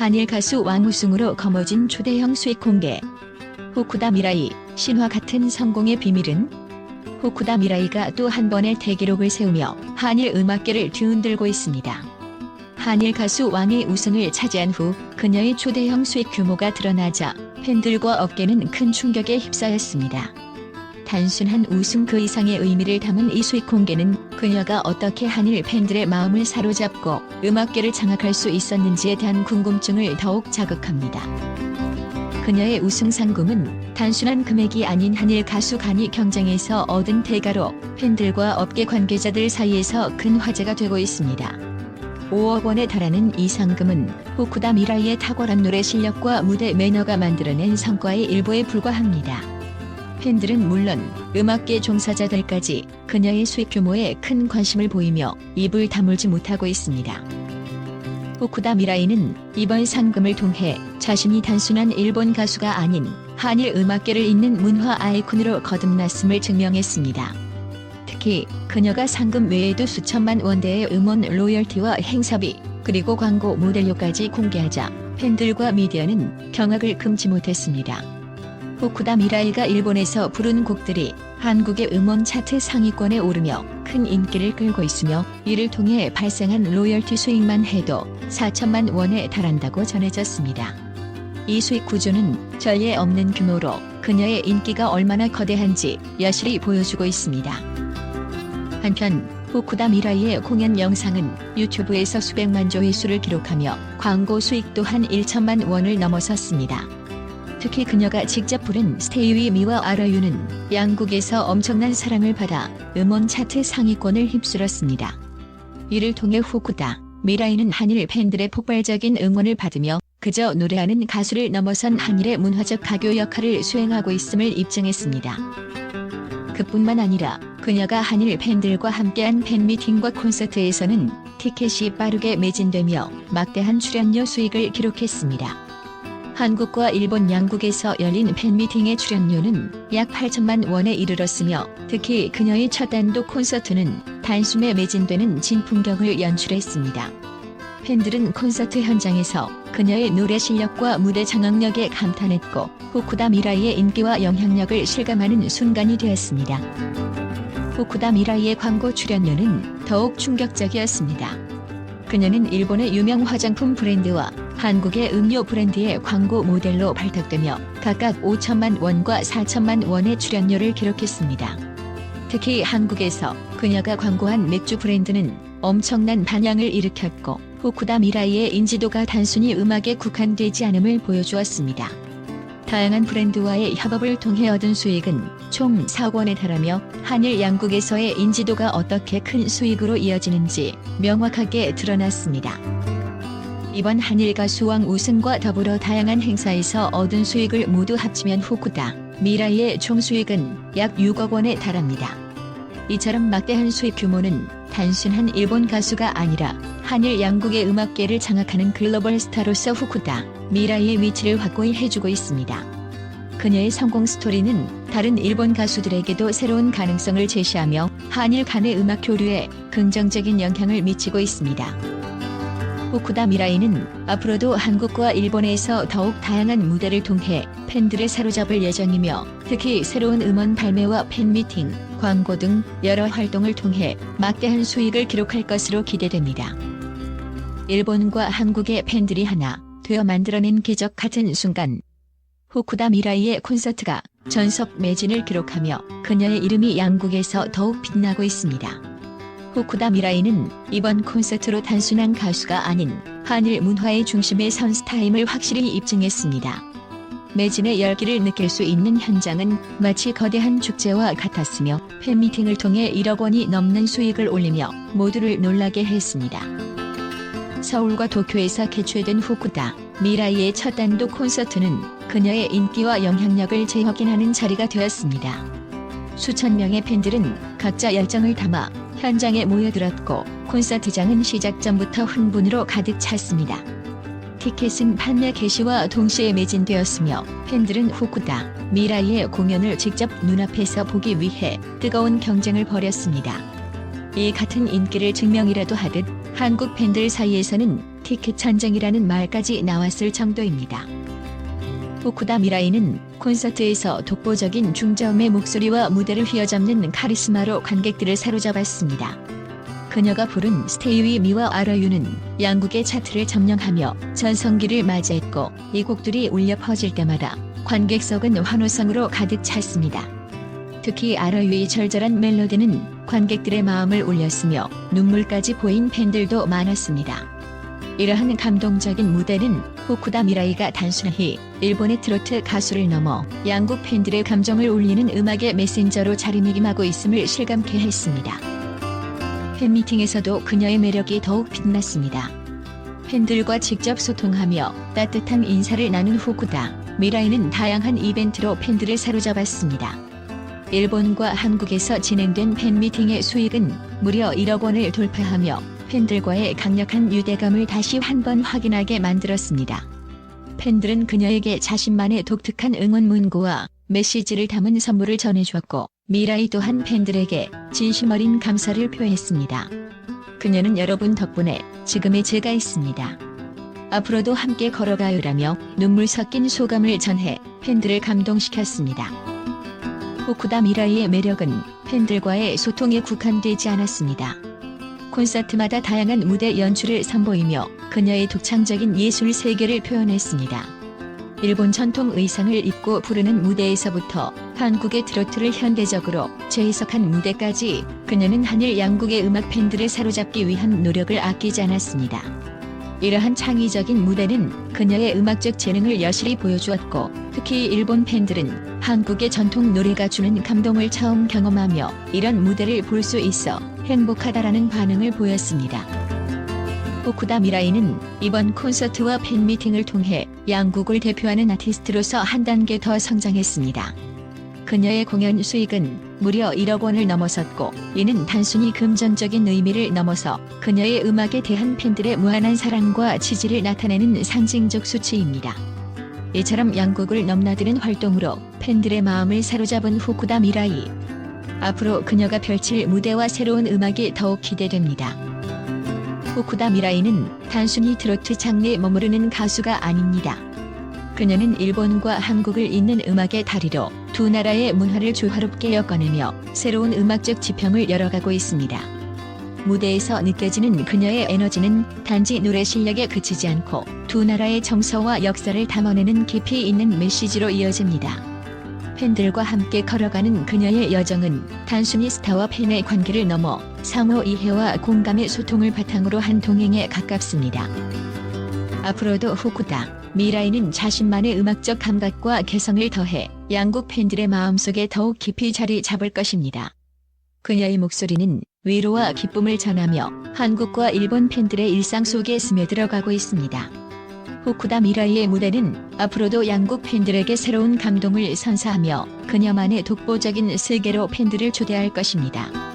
한일 가수 왕우승으로 거머쥔 초대형 수익 공개. 호쿠다 미라이, 신화 같은 성공의 비밀은? 호쿠다 미라이가 또 한 번의 대기록을 세우며 한일 음악계를 뒤흔들고 있습니다. 한일 가수 왕의 우승을 차지한 후 그녀의 초대형 수익 규모가 드러나자 팬들과 업계는 큰 충격에 휩싸였습니다. 단순한 우승 그 이상의 의미를 담은 이 수익 공개는 그녀가 어떻게 한일 팬들의 마음을 사로잡고 음악계를 장악할 수 있었는지에 대한 궁금증을 더욱 자극합니다. 그녀의 우승 상금은 단순한 금액이 아닌 한일 가수 간이 경쟁에서 얻은 대가로 팬들과 업계 관계자들 사이에서 큰 화제가 되고 있습니다. 5억 원에 달하는 이 상금은 호쿠다 미라이의 탁월한 노래 실력과 무대 매너가 만들어낸 성과의 일부에 불과합니다. 팬들은 물론 음악계 종사자들까지 그녀의 수익 규모에 큰 관심을 보이며 입을 다물지 못하고 있습니다. 호쿠다 미라이는 이번 상금을 통해 자신이 단순한 일본 가수가 아닌 한일 음악계를 잇는 문화 아이콘으로 거듭났음을 증명했습니다. 특히 그녀가 상금 외에도 수천만 원대의 음원 로열티와 행사비 그리고 광고 모델료까지 공개하자 팬들과 미디어는 경악을 금치 못했습니다. 호쿠다 미라이가 일본에서 부른 곡들이 한국의 음원 차트 상위권에 오르며 큰 인기를 끌고 있으며 이를 통해 발생한 로열티 수익만 해도 4천만 원에 달한다고 전해졌습니다. 이 수익 구조는 전례 없는 규모로 그녀의 인기가 얼마나 거대한지 여실히 보여주고 있습니다. 한편 호쿠다 미라이의 공연 영상은 유튜브에서 수백만 조회수를 기록하며 광고 수익 또한 1천만 원을 넘어섰습니다. 특히 그녀가 직접 부른 스테이 위 미와 아라유는 양국에서 엄청난 사랑을 받아 음원 차트 상위권을 휩쓸었습니다. 이를 통해 후쿠다 미라이는 한일 팬들의 폭발적인 응원을 받으며 그저 노래하는 가수를 넘어선 한일의 문화적 가교 역할을 수행하고 있음을 입증했습니다. 그뿐만 아니라 그녀가 한일 팬들과 함께한 팬미팅과 콘서트에서는 티켓이 빠르게 매진되며 막대한 출연료 수익을 기록했습니다. 한국과 일본 양국에서 열린 팬미팅의 출연료는 약 8천만 원에 이르렀으며 특히 그녀의 첫 단독 콘서트는 단숨에 매진되는 진풍경을 연출했습니다. 팬들은 콘서트 현장에서 그녀의 노래 실력과 무대 장악력에 감탄했고 호쿠다 미라이의 인기와 영향력을 실감하는 순간이 되었습니다. 호쿠다 미라이의 광고 출연료는 더욱 충격적이었습니다. 그녀는 일본의 유명 화장품 브랜드와 한국의 음료 브랜드의 광고 모델로 발탁되며 각각 5천만 원과 4천만 원의 출연료를 기록했습니다. 특히 한국에서 그녀가 광고한 맥주 브랜드는 엄청난 반향을 일으켰고 호쿠다 미라이의 인지도가 단순히 음악에 국한되지 않음을 보여주었습니다. 다양한 브랜드와의 협업을 통해 얻은 수익은 총 4억 원에 달하며 한일 양국에서의 인지도가 어떻게 큰 수익으로 이어지는지 명확하게 드러났습니다. 이번 한일 가수왕 우승과 더불어 다양한 행사에서 얻은 수익을 모두 합치면 후쿠다 미라이의 총 수익은 약 6억 원에 달합니다. 이처럼 막대한 수익 규모는 단순한 일본 가수가 아니라 한일 양국의 음악계를 장악하는 글로벌 스타로서 후쿠다 미라이의 위치를 확고히 해주고 있습니다. 그녀의 성공 스토리는 다른 일본 가수들에게도 새로운 가능성을 제시하며 한일 간의 음악 교류에 긍정적인 영향을 미치고 있습니다. 호쿠다 미라이는 앞으로도 한국과 일본에서 더욱 다양한 무대를 통해 팬들을 사로잡을 예정이며 특히 새로운 음원 발매와 팬미팅, 광고 등 여러 활동을 통해 막대한 수익을 기록할 것으로 기대됩니다. 일본과 한국의 팬들이 하나 되어 만들어낸 기적 같은 순간 호쿠다 미라이의 콘서트가 전석 매진을 기록하며 그녀의 이름이 양국에서 더욱 빛나고 있습니다. 호쿠다 미라이는 이번 콘서트로 단순한 가수가 아닌 한일 문화의 중심에 선 스타임을 확실히 입증했습니다. 매진의 열기를 느낄 수 있는 현장은 마치 거대한 축제와 같았으며 팬미팅을 통해 1억 원이 넘는 수익을 올리며 모두를 놀라게 했습니다. 서울과 도쿄에서 개최된 후쿠다 미라이의 첫 단독 콘서트는 그녀의 인기와 영향력을 재확인하는 자리가 되었습니다. 수천 명의 팬들은 각자 열정을 담아 현장에 모여들었고 콘서트장은 시작 전부터 흥분으로 가득 찼습니다. 티켓은 판매 개시와 동시에 매진되었으며 팬들은 후쿠다 미라이의 공연을 직접 눈앞에서 보기 위해 뜨거운 경쟁을 벌였습니다. 이 같은 인기를 증명이라도 하듯 한국 팬들 사이에서는 티켓 전쟁이라는 말까지 나왔을 정도입니다. 후쿠다 미라이는 콘서트에서 독보적인 중저음의 목소리와 무대를 휘어잡는 카리스마로 관객들을 사로잡았습니다. 그녀가 부른 스테이 위 미와 아러유는 양국의 차트를 점령하며 전성기를 맞이했고 이 곡들이 울려 퍼질 때마다 관객석은 환호성으로 가득 찼습니다. 특히 아러유의 절절한 멜로디는 관객들의 마음을 울렸으며 눈물까지 보인 팬들도 많았습니다. 이러한 감동적인 무대는 호쿠다 미라이가 단순히 일본의 트로트 가수를 넘어 양국 팬들의 감정을 울리는 음악의 메신저로 자리매김하고 있음을 실감케 했습니다. 팬미팅에서도 그녀의 매력이 더욱 빛났습니다. 팬들과 직접 소통하며 따뜻한 인사를 나눈 후쿠다 미라이는 다양한 이벤트로 팬들을 사로잡았습니다. 일본과 한국에서 진행된 팬미팅의 수익은 무려 1억 원을 돌파하며 팬들과의 강력한 유대감을 다시 한번 확인하게 만들었습니다. 팬들은 그녀에게 자신만의 독특한 응원 문구와 메시지를 담은 선물을 전해주었고 미라이 또한 팬들에게 진심 어린 감사를 표했습니다. 그녀는 여러분 덕분에 지금의 제가 있습니다. 앞으로도 함께 걸어가요라며 눈물 섞인 소감을 전해 팬들을 감동시켰습니다. 호쿠다 미라이의 매력은 팬들과의 소통에 국한되지 않았습니다. 콘서트마다 다양한 무대 연출을 선보이며 그녀의 독창적인 예술 세계를 표현했습니다. 일본 전통 의상을 입고 부르는 무대에서부터 한국의 트로트를 현대적으로 재해석한 무대까지 그녀는 한일 양국의 음악 팬들을 사로잡기 위한 노력을 아끼지 않았습니다. 이러한 창의적인 무대는 그녀의 음악적 재능을 여실히 보여주었고 특히 일본 팬들은 한국의 전통 노래가 주는 감동을 처음 경험하며 이런 무대를 볼 수 있어 행복하다라는 반응을 보였습니다. 호쿠다 미라이는 이번 콘서트와 팬미팅을 통해 양국을 대표하는 아티스트로서 한 단계 더 성장했습니다. 그녀의 공연 수익은 무려 1억 원을 넘어섰고 이는 단순히 금전적인 의미를 넘어서 그녀의 음악에 대한 팬들의 무한한 사랑과 지지를 나타내는 상징적 수치입니다. 이처럼 양국을 넘나드는 활동으로 팬들의 마음을 사로잡은 후쿠다 미라이. 앞으로 그녀가 펼칠 무대와 새로운 음악이 더욱 기대됩니다. 후쿠다 미라이는 단순히 트로트 장르에 머무르는 가수가 아닙니다. 그녀는 일본과 한국을 잇는 음악의 다리로 두 나라의 문화를 조화롭게 엮어내며 새로운 음악적 지평을 열어가고 있습니다. 무대에서 느껴지는 그녀의 에너지는 단지 노래 실력에 그치지 않고 두 나라의 정서와 역사를 담아내는 깊이 있는 메시지로 이어집니다. 팬들과 함께 걸어가는 그녀의 여정은 단순히 스타와 팬의 관계를 넘어 상호 이해와 공감의 소통을 바탕으로 한 동행에 가깝습니다. 앞으로도 후쿠다 미라이는 자신만의 음악적 감각과 개성을 더해 양국 팬들의 마음속에 더욱 깊이 자리 잡을 것입니다. 그녀의 목소리는 위로와 기쁨을 전하며 한국과 일본 팬들의 일상 속에 스며들어가고 있습니다. 후쿠다 미라이의 무대는 앞으로도 양국 팬들에게 새로운 감동을 선사하며 그녀만의 독보적인 세계로 팬들을 초대할 것입니다.